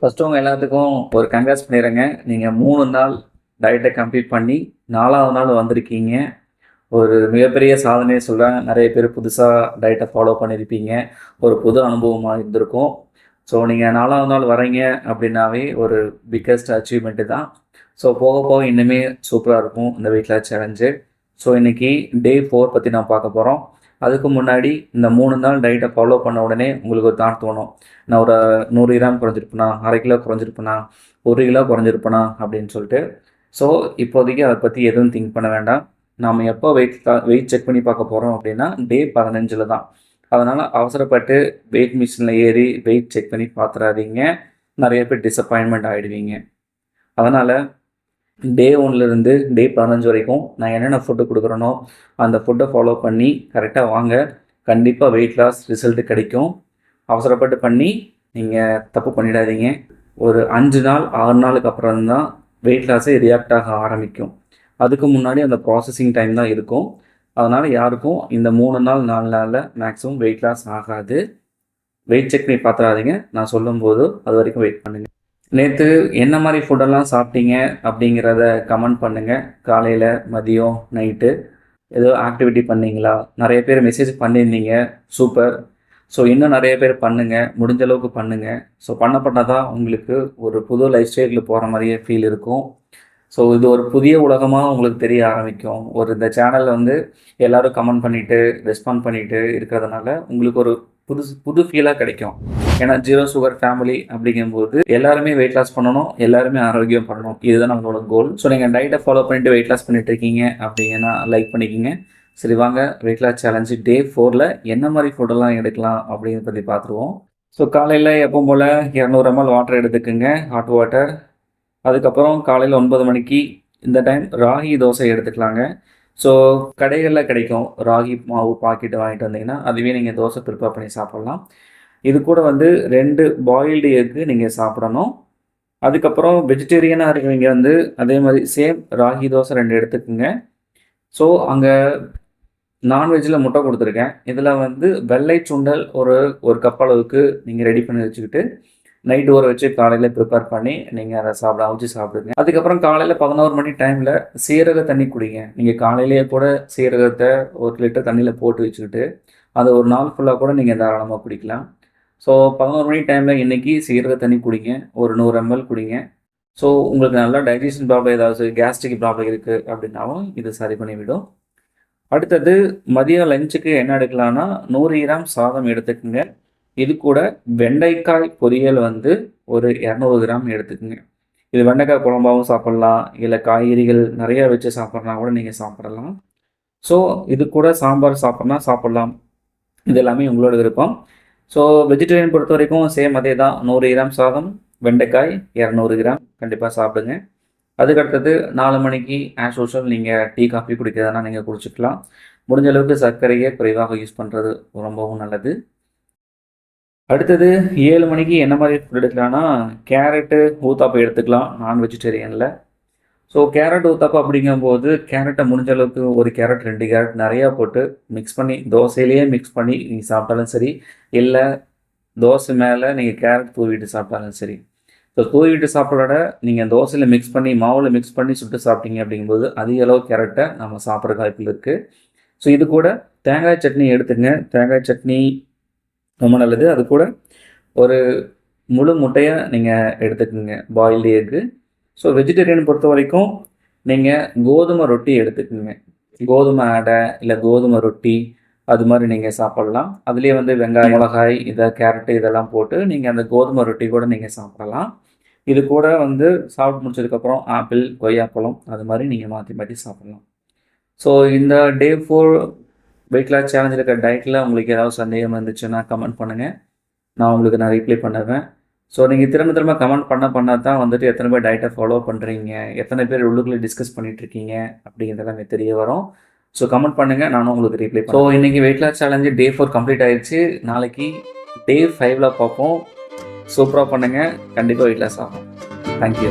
First உங்கள் எல்லாத்துக்கும் ஒரு கங்க்ராஸ் பண்ணிடுறேங்க. நீங்கள் மூணு நாள் டயட்டை கம்ப்ளீட் பண்ணி நாலாவது நாள் வந்திருக்கீங்க. ஒரு மிகப்பெரிய சாதனையை சொல்கிறேன் நிறைய பேர் புதுசாக டயட்டை ஃபாலோ பண்ணியிருப்பீங்க. ஒரு புது அனுபவமாக இருந்திருக்கும். ஸோ நீங்கள் நாலாவது நாள் வரீங்க அப்படின்னாவே ஒரு பிக்கஸ்ட் அச்சீவ்மெண்ட்டு தான். ஸோ போக போக இன்னுமே சூப்பராக இருக்கும். இந்த வெயிட் சேலஞ்சு ஸோ இன்றைக்கி டே ஃபோர் பற்றி நான் பார்க்க போகிறோம் அதுக்கு முன்னாடி இந்த மூணு நாள் டயட்டை ஃபாலோ பண்ண உடனே உங்களுக்கு ஒரு தாட் தோணும். நான் ஒரு நூறு கிராம் குறைஞ்சிருப்பேனா? அரை கிலோ குறைஞ்சிருப்பேனா? ஒரு கிலோ குறைஞ்சிருப்பேனா? அப்படின்னு சொல்லிட்டு. ஸோ இப்போதைக்கு அதை பற்றி எதுவும் திங்க் பண்ண வேண்டாம். நாம் எப்போ வெயிட் வெயிட் செக் பண்ணி பார்க்க போகிறோம் அப்படின்னா டே பதினஞ்சில் தான். அதனால் அவசரப்பட்டு வெயிட் மிஷினில் ஏறி வெயிட் செக் பண்ணி பார்த்துறாதீங்க. நிறைய பேர் டிசப்பாயின்மெண்ட் ஆகிடுவீங்க அதனால் டே ஒன்லேருந்து டே பதினஞ்சு வரைக்கும் நான் என்னென்ன ஃபுட்டு கொடுக்குறேனோ அந்த ஃபுட்டை ஃபாலோ பண்ணி கரெக்டாக வாங்க. கண்டிப்பாக வெயிட் லாஸ் ரிசல்ட்டு கிடைக்கும். அவசரப்பட்டு பண்ணி நீங்கள் தப்பு பண்ணிடாதீங்க. ஒரு அஞ்சு நாள் ஆறு நாளுக்கு அப்புறம் தான் வெயிட் லாஸே ரியாக்ட் ஆக ஆரம்பிக்கும். அதுக்கு முன்னாடி அந்த ப்ராசஸிங் டைம் தான் இருக்கும். அதனால் யாருக்கும் இந்த மூணு நாள் நாலு நாளில் மேக்ஸிமம் வெயிட் லாஸ் ஆகாது. வெயிட் செக் பண்ணி பார்த்துடாதீங்க. நான் சொல்லும்போது அது வரைக்கும் வெயிட் பண்ணுங்கள் நேற்று என்ன மாதிரி ஃபுட்டெல்லாம் சாப்பிட்டீங்க அப்படிங்கிறத கமெண்ட் பண்ணுங்கள் காலையில் மதியம் நைட்டு ஏதோ ஆக்டிவிட்டி பண்ணீங்களா? நிறைய பேர் மெசேஜ் பண்ணியிருந்தீங்க. சூப்பர் ஸோ இன்னும் நிறைய பேர் பண்ணுங்கள் முடிஞ்ச அளவுக்கு பண்ணுங்கள் ஸோ பண்ண தான் உங்களுக்கு ஒரு புது லைஃப் ஸ்டைலில் போகிற மாதிரியே ஃபீல் இருக்கும். ஸோ இது ஒரு புதிய உலகமாக உங்களுக்கு தெரிய ஆரம்பிக்கும். ஒரு இந்த சேனலில் வந்து எல்லோரும் கமெண்ட் பண்ணிவிட்டு ரெஸ்பாண்ட் பண்ணிவிட்டு இருக்கிறதுனால உங்களுக்கு ஒரு புதுசு புது ஃபீலாக கிடைக்கும். ஏன்னா ஜீரோ சுகர் ஃபேமிலி அப்படிங்கும்போது எல்லாருமே வெயிட் லாஸ் பண்ணணும் எல்லாருமே ஆரோக்கியம் பண்ணணும். இதுதான் நம்மளோட கோல் ஸோ நீங்கள் டயட்டை ஃபாலோ பண்ணிட்டு வெயிட் லாஸ் பண்ணிட்டு இருக்கீங்க அப்படிங்கன்னா லைக் பண்ணிக்கிங்க. சரி வாங்க. வெயிட் லாஸ் சேலஞ்சு டே ஃபோரில் என்ன மாதிரி ஃபுட்டெல்லாம் எடுக்கலாம் அப்படின்னு பற்றி பார்த்துருவோம். ஸோ காலையில் எப்போ போல் இரநூறு எம்எல் வாட்டர் எடுத்துக்கோங்க. ஹாட் வாட்டர் அதுக்கப்புறம் காலையில் ஒன்பது மணிக்கு இந்த டைம் ராகி தோசை எடுத்துக்கலாங்க. ஸோ கடைகளில் கிடைக்கும். ராகி மாவு பாக்கெட்டு வாங்கிட்டு வந்தீங்கன்னா அதுவே நீங்கள் தோசை ப்ரிப்பேர் பண்ணி சாப்பிட்லாம். இது கூட வந்து ரெண்டு பாயில்டு எக்கு நீங்கள் சாப்பிடணும். அதுக்கப்புறம் வெஜிடேரியனாக இருக்கிறவங்க வந்து அதே மாதிரி சேம் ராகி தோசை ரெண்டு எடுத்துக்கோங்க. ஸோ அங்கே நான்வெஜ்ஜில் முட்டை கொடுத்துருக்கேன். இதில் வந்து வெள்ளை சுண்டல் ஒரு ஒரு கப் அளவுக்கு நீங்கள் ரெடி பண்ணி வச்சுக்கிட்டு நைட் ஊற வச்சு காலையில் ப்ரிப்பேர் பண்ணி நீங்கள் அதை சாப்பிட அவிச்சு சாப்பிடுங்க. அதுக்கப்புறம் காலையில் பதினோரு மணி டைமில் சீரக தண்ணி குடிங்க. நீங்கள் காலையிலேயே கூட சீரகத்தை ஒரு லிட்டர் தண்ணியில் போட்டு வச்சுக்கிட்டு அதை ஒரு நாள் ஃபுல்லாக கூட நீங்கள் தாராளமாக குடிக்கலாம். ஸோ பதினோரு மணி டைமில் இன்றைக்கி சீரக தண்ணி குடிங்க. ஒரு நூறு எம்எல் குடிங்க. ஸோ உங்களுக்கு நல்லா டைஜஷன் ப்ராப்ளம் ஏதாவது கேஸ்ட்ரிக் ப்ராப்ளம் இருக்குது அப்படின்னாலும் இது சரி பண்ணிவிடும். அடுத்தது மதியம் லஞ்சுக்கு என்ன எடுக்கலாம்னா நூறு கிராம் சாதம் எடுத்துக்கோங்க. இது கூட வெண்டைக்காய் பொரியல் வந்து ஒரு இரநூறு கிராம் எடுத்துக்கோங்க. இது வெண்டைக்காய் குழம்பாகவும் சாப்பிட்லாம். இல்லை காய்கறிகள் நிறையா வச்சு சாப்பிட்றனா கூட நீங்கள் சாப்பிடலாம். ஸோ இது கூட சாம்பார் சாப்பிட்னா சாப்பிட்லாம். இது எல்லாமே உங்களோட விருப்பம். ஸோ வெஜிடேரியன் பொறுத்த வரைக்கும் சேம் அதே தான் நூறு கிராம் சாதம் வெண்டைக்காய் இரநூறு கிராம். கண்டிப்பாக சாப்பிடுங்க. அதுக்கடுத்தது நாலு மணிக்கு ஆஸ் யூஷுவல் நீங்கள் டீ காஃபி குடிக்கிறதுனா நீங்கள் குடிச்சிக்கலாம். முடிஞ்ச அளவுக்கு சர்க்கரையை குறைவாக யூஸ் பண்ணுறது ரொம்பவும் நல்லது. அடுத்தது ஏழு மணிக்கு என்ன மாதிரி ஃபுட் எடுக்கலாம்னா கேரட்டு ஊத்தாப்பம் எடுத்துக்கலாம் நான் வெஜிடேரியனில் ஸோ கேரட் ஊத்தாப்பம் அப்படிங்கும்போது கேரட்டை முடிஞ்ச அளவுக்கு ஒரு கேரட் ரெண்டு கேரட் நிறையா போட்டு மிக்ஸ் பண்ணி தோசையிலேயே மிக்ஸ் பண்ணி நீங்கள் சாப்பிட்டாலும் சரி இல்லை தோசை மேலே நீங்கள் கேரட் தூவிட்டு சாப்பிட்டாலும் சரி. ஸோ தூவிட்டு சாப்பிட்றத நீங்கள் தோசையில் மிக்ஸ் பண்ணி மாவில் மிக்ஸ் பண்ணி சுட்டு சாப்பிட்டீங்க அப்படிங்கும்போது அதிக அளவு கேரட்டை நம்ம சாப்பிட்ற வாய்ப்பில் இருக்குது ஸோ இது கூட தேங்காய் சட்னி எடுத்துங்க. தேங்காய் சட்னி ரொம்ப நல்லது. அது கூட ஒரு முழு முட்டையை நீங்கள் எடுத்துக்கோங்க. பாயில்டு எக்கு ஸோ வெஜிடேரியன் பொறுத்த வரைக்கும் நீங்கள் கோதுமை ரொட்டி எடுத்துக்கோங்க. கோதுமை அடை இல்லை கோதுமை ரொட்டி அது மாதிரி நீங்கள் சாப்பிட்லாம். அதுலேயே வந்து வெங்காயம் மிளகாய் இதை கேரட்டு இதெல்லாம் போட்டு நீங்கள் அந்த கோதுமை ரொட்டி கூட நீங்கள் சாப்பிடலாம். இது கூட வந்து சாப்பிட்டு முடிச்சதுக்கப்புறம் ஆப்பிள் கொய்யாப்பழம் அது மாதிரி நீங்கள் மாற்றி மாற்றி சாப்பிட்லாம். ஸோ இந்த டே ஃபோர் வெயிட் லாஸ் சேலஞ்சில் இருக்கிற டயட்டில் உங்களுக்கு ஏதாவது சந்தேகம் இருந்துச்சுன்னா கமெண்ட் பண்ணுங்கள் நான் உங்களுக்கு நான் ரிப்ளை பண்ணுவேன். ஸோ நீங்கள் திரும்ப திரும்ப கமெண்ட் பண்ண பண்ண தான் வந்துட்டு எத்தனை பேர் டயட்டை ஃபாலோ பண்ணுறீங்க எத்தனை பேர் உள்ளுக்குள்ளே டிஸ்கஸ் பண்ணிகிட்ருக்கீங்க அப்படிங்கிறதெல்லாம் தெரிய வரும். ஸோ கமெண்ட் பண்ணுங்கள் நானும் உங்களுக்கு ரிப்ளை ஸோ இன்றைக்கி weight loss challenge day four complete ஆயிடுச்சு நாளைக்கு டே ஃபைவ்ல பார்ப்போம். சூப்பராக பண்ணுங்கள் கண்டிப்பாக வெயிட் லாஸ் ஆகும். தேங்க்யூ